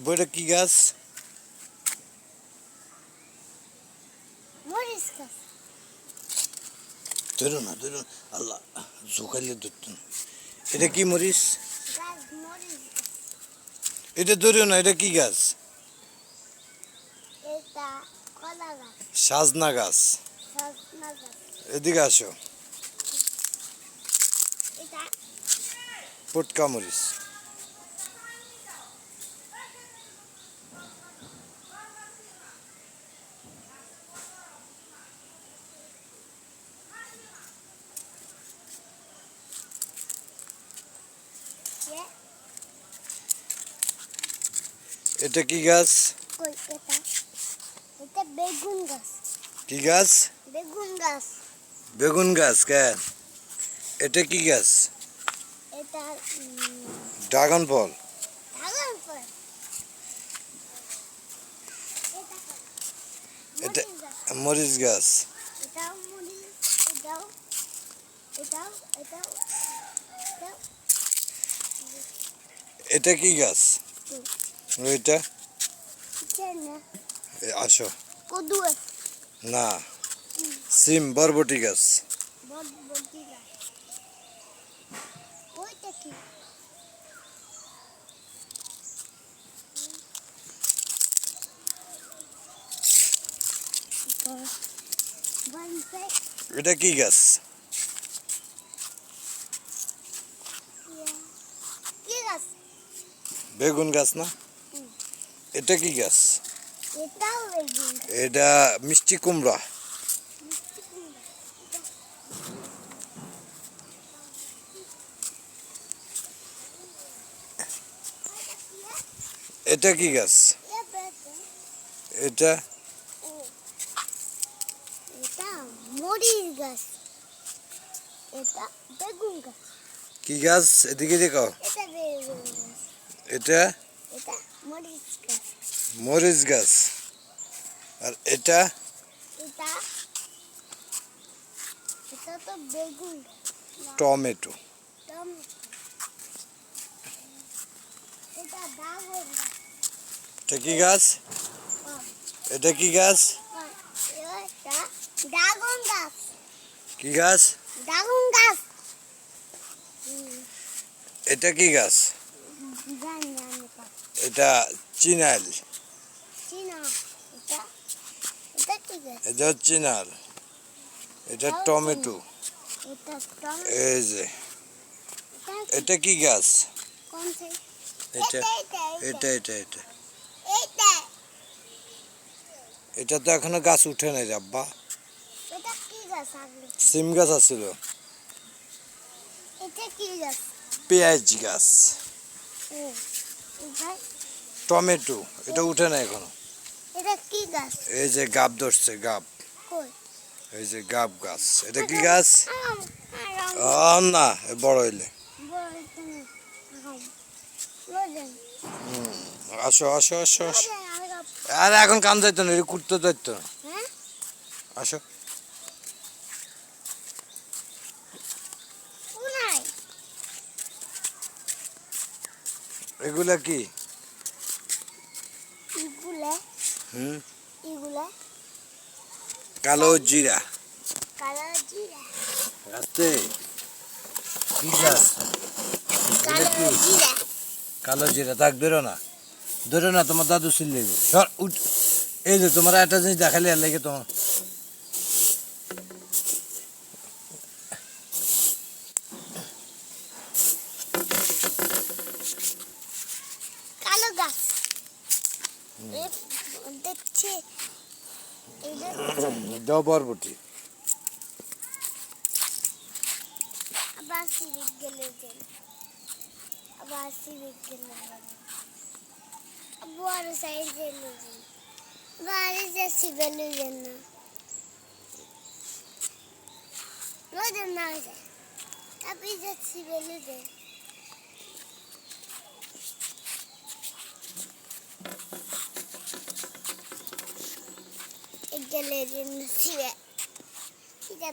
বইটা কি গাছ? ধরো না ধরো। আল্লাহ জোকাইলে ধরতো এটা কি মরিচ? এটা ধরো না এটা কি গাছ? সাজনা গাছ। এদিকে আসো। পটকা মরিচ। এটা কি গাছ? এটা? এটা বেগুন গাছ। কি গাছ? বেগুন গাছ। বেগুন গাছ কেন? এটা কি গাছ? এটা ড্রাগন ফল। এটা মরিচ গাছ। এটা কি গাছ? এটা? আসো। না। সিম বরবটি গাছ। এটা কি গাছ? বেগুন গাছ না। এটা কি গাছ? এটা মিষ্টি কুমড়া। এটা কি গাছ? এটা? এটা মরিচ গাছ। এটা বেগুন গাছ। কি গাছ? এদিকে দেখো এটা বেগুন গাছ। এটা? এটা মরিচ গাছ আর এটা? টমেটো এটা কি গাছ? এটা কি গাছ? কি গাছ। এটা কি গাছ? এটা চিনাল। এটা চিনাল। এটা টমেটো। এই যে। এটা কি গাছ? এটা এটা এটা এটা। তো এখনও গাছ উঠে নাই রে আব্বা। এটা কি গাছ আগলে সিম গাছ? আছিল পেঁয়াজ গাছ। টমেটো এটা উঠে না এখনও? এটা কি গাছ? এই যে গাব ধরছে গাব। এই যে গাব গাছ। এটা কি গাছ? না বড় হইলে। আসো আসো আসো আসো। আরে এখন কাম যাইতো না এটা কুটতে যাইতো না। হ্যাঁ? আসো। এগুলা কি? হুম? কালো জিরা। কালো জিরা। রাতে? কি গাছ? কালো জিরা। তাক ধরো না। ধরো না তোমার দাদু সিল সর উঠ। এই যে তোমার একটা জিনিস দেখালে আর লাগে তোমার কালো গাছ এ এটা দাও বরবটি আবার সিরিক গেলে আবার সিরিক গেলে বড় সাইজ গেলে যেন বাড়ি যাচ্ছি গেলে যেন রোদের না যায় তারপরে যাচ্ছি গেলে যেন গেলে যেন ছিঁড়ে এটা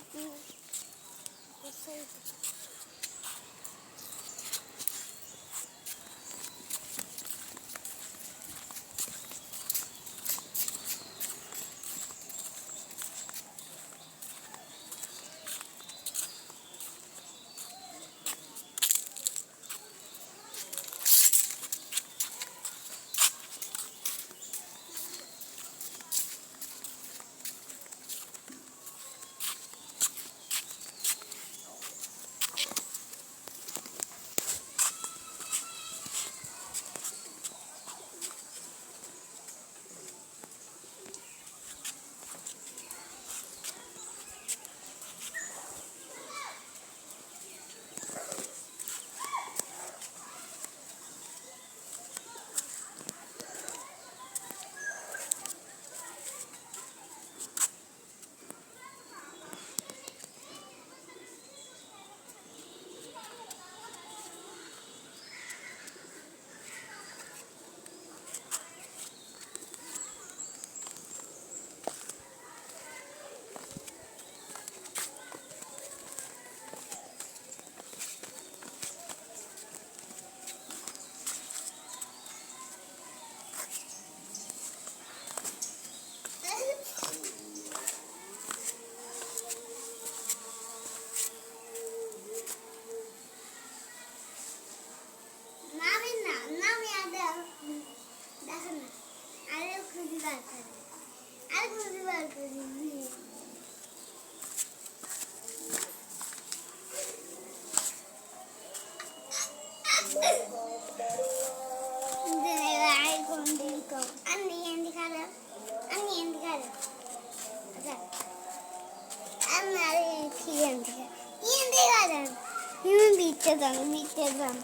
Bild zusammen, Bild zusammen,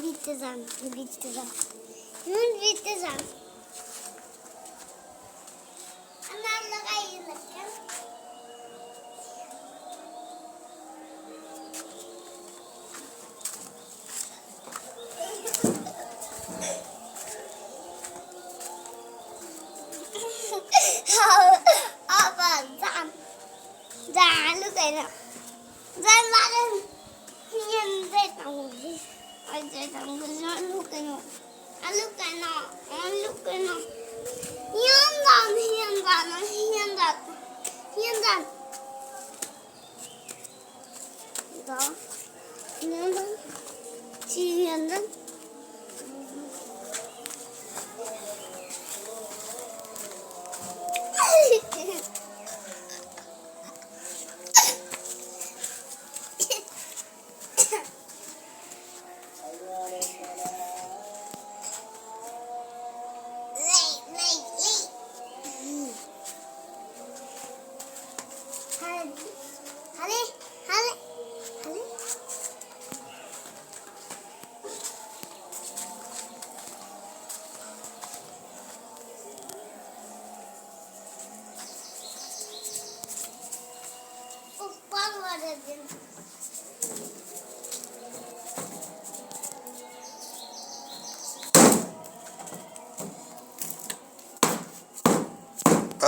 Bild zusammen, Bild zusammen. Nun Bild zusammen. allukano allukano allukano hiện tại hiện tại nó hiện tại hiện tại đó. Hiện tại chỉ hiện tại один.